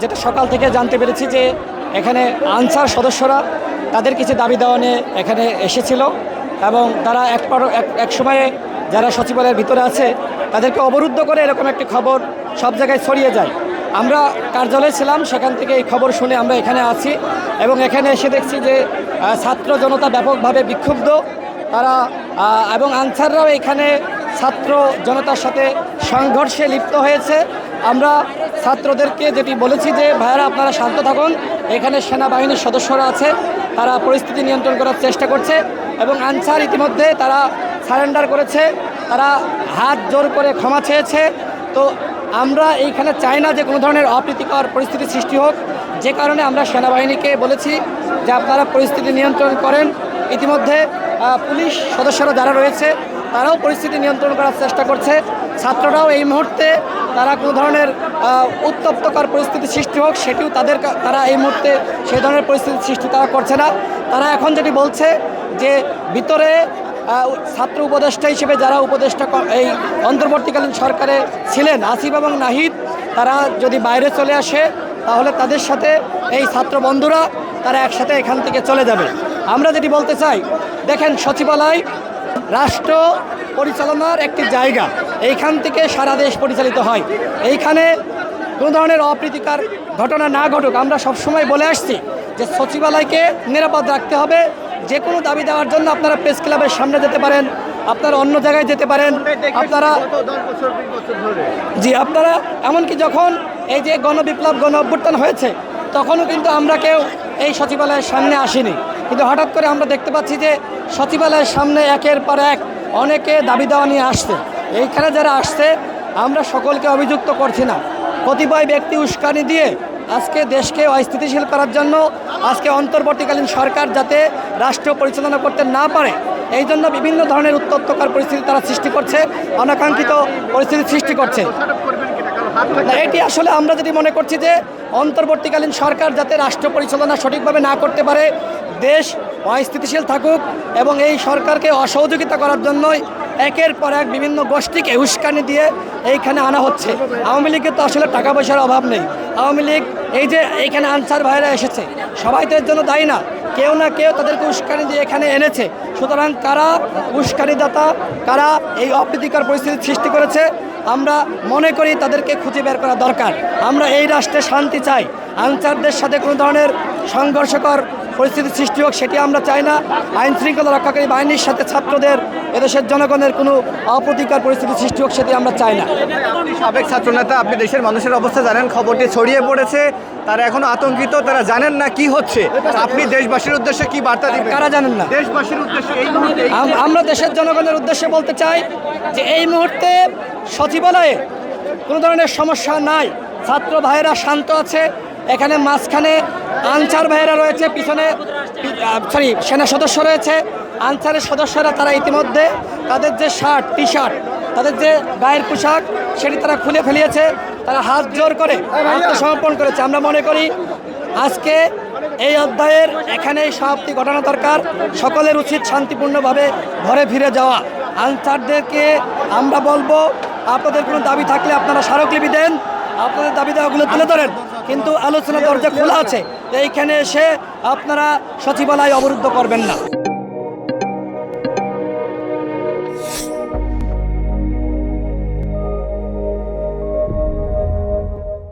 যেটা সকাল থেকে জানতে পেরেছি যে এখানে আনসার সদস্যরা তাদের কিছু দাবি দেওয়া নিয়ে এখানে এসেছিল এবং তারা এক- এক সময়ে যারা সচিবালয়ের ভিতরে আছে, তাদেরকে অবরুদ্ধ করে এরকম একটি খবর সব জায়গায় ছড়িয়ে যায়। আমরা কার্যালয়ে ছিলাম, সেখান থেকে এই খবর শুনে আমরা এখানে আছি এবং এখানে এসে দেখছি যে ছাত্র জনতা ব্যাপকভাবে বিক্ষুব্ধ। তারা এবং আনসাররাও এখানে ছাত্র জনতার সাথে সংঘর্ষে লিপ্ত হয়েছে। আমরা ছাত্রদেরকে যেটি বলেছি যে, ভাইয়ারা, আপনারা শান্ত থাকুন। এখানে সেনাবাহিনীর সদস্যরা আছে। তারা পরিস্থিতি নিয়ন্ত্রণ করার চেষ্টা করছে এবং আনসার ইতিমধ্যে তারা সারেন্ডার করেছে। তারা হাত জোর করে ক্ষমা চেয়েছে। তো আমরা এইখানে চাই না যে কোনো ধরনের অপ্রীতিকর পরিস্থিতি সৃষ্টি হোক। যে কারণে আমরা সেনাবাহিনীকে বলেছি যে, আপনারা পরিস্থিতি নিয়ন্ত্রণ করেন। ইতিমধ্যে পুলিশ সদস্যরা যারা রয়েছে, তারাও পরিস্থিতি নিয়ন্ত্রণ করার চেষ্টা করছে। ছাত্ররাও এই মুহূর্তে তারা কোনো ধরনের উত্তপ্তকর পরিস্থিতি সৃষ্টি হোক, সেটিও তাদের তারা এই মুহূর্তে সেই ধরনের পরিস্থিতি সৃষ্টি তারা করছে না। তারা এখন যেটি বলছে যে ভিতরে ছাত্র উপদেষ্টা হিসেবে যারা উপদেষ্টা এই অন্তর্বর্তীকালীন সরকারে ছিলেন, আসিফ এবং নাহিদ, তারা যদি বাইরে চলে আসে, তাহলে তাদের সাথে এই ছাত্র বন্ধুরা তারা একসাথে এখান থেকে চলে যাবে। আমরা যেটি বলতে চাই, দেখেন সচিবালয় রাষ্ট্র পরিচালনার একটি জায়গা। এইখান থেকে সারা দেশ পরিচালিত হয়। এইখানে কোনো ধরনের অপ্রীতিকর ঘটনা না ঘটুক। আমরা সবসময় বলে আসছি যে সচিবালয়কে নিরাপদ রাখতে হবে। যে কোনো দাবি দেওয়ার জন্য আপনারা প্রেস ক্লাবের সামনে যেতে পারেন, আপনারা অন্য জায়গায় যেতে পারেন। আপনারা জি, আপনারা এমনকি যখন এই যে গণবিপ্লব গণ অভ্যুত্থান হয়েছে, তখনও কিন্তু আমরা কেউ এই সচিবালয়ের সামনে আসিনি। কিন্তু হঠাৎ করে আমরা দেখতে পাচ্ছি যে সচিবালয়ের সামনে একের পর এক অনেকে দাবি দেওয়া নিয়ে আসছে। এইখানে যারা আসছে, আমরা সকলকে অভিযুক্ত করছি না। কতিপয় ব্যক্তি উস্কানি দিয়ে আজকে দেশকে অস্থিতিশীল করার জন্য আজকে অন্তর্বর্তীকালীন সরকার যাতে রাষ্ট্র পরিচালনা করতে না পারে, এই জন্য বিভিন্ন ধরনের উত্তপ্তকর পরিস্থিতি তারা সৃষ্টি করছে, অনাকাঙ্ক্ষিত পরিস্থিতি সৃষ্টি করছে। এটি আসলে আমরা যদি মনে করছি যে অন্তর্বর্তীকালীন সরকার যাতে রাষ্ট্র পরিচালনা সঠিকভাবে না করতে পারে, দেশ অস্থিতিশীল থাকুক এবং এই সরকারকে অসহযোগিতা করার জন্যই একের পর এক বিভিন্ন গোষ্ঠীকে উস্কানি দিয়ে এইখানে আনা হচ্ছে। আওয়ামী লীগের তো আসলে টাকা পয়সার অভাব নেই। আওয়ামী লীগ এই যে এইখানে আনসার ভাইরা এসেছে, সবাই তো এর জন্য দায়ী না। কেউ না কেউ তাদেরকে উস্কানি দিয়ে এখানে এনেছে। সুতরাং কারা উস্কানিদাতা, কারা এই অপ্রীতিকর পরিস্থিতি সৃষ্টি করেছে, আমরা মনে করি তাদেরকে খুঁজে বের করা দরকার। আমরা এই রাষ্ট্রে শান্তি চাই। আনসারদের সাথে কোনো ধরনের সংঘর্ষকর পরিস্থিতি সৃষ্টি হোক সেটি আমরা চাই না। আইন শৃঙ্খলা রক্ষাকারী বাহিনীর সাথে ছাত্রদের এদেশের জনগণের কোনো অপ্রতিকার পরিস্থিতি সৃষ্টি হোক সেটি আমরা চাই না। সাবেক ছাত্রনেতা আপনি দেশের মানুষের অবস্থা জানেন খবরটি ছড়িয়ে পড়েছে তারা এখনও আতঙ্কিত তারা জানেন না কি হচ্ছে। আপনি দেশবাসীর উদ্দেশ্যে কি বার্তা দিবেন? কারা জানেন না? দেশবাসীর উদ্দেশ্যে এই মুহূর্তে আমরা দেশের জনগণের উদ্দেশ্যে বলতে চাই যে এই মুহূর্তে সচিবালয়ে কোনো ধরনের সমস্যা নাই। ছাত্র ভাইয়েরা শান্ত আছে এখানে মাঝখানে আনসার ভাইয়েরা রয়েছে পিছনে সরি সেনা সদস্য রয়েছে। আনসারের সদস্যরা তারা ইতিমধ্যে তাদের যে শার্ট টি শার্ট তাদের যে গায়ের পোশাক সেটি তারা খুলে ফেলিয়েছে। তারা হাত জোর করে আত্মসমর্পণ করেছে। আমরা মনে করি আজকে এই অধ্যায়ের এখানেই সমাপ্তি ঘটানো দরকার। সকলের উচিত শান্তিপূর্ণভাবে ঘরে ফিরে যাওয়া। আনসারদেরকে আমরা বলব আপনাদের কোনো দাবি থাকলে আপনারা স্মারকলিপি দেন। আপনাদের দাবি দেওয়াগুলো তুলে ধরেন। কিন্তু আলোচনা দরজা খোলা আছে। এইখানে এসে আপনারা সচিবালয় অবরুদ্ধ করবেন না।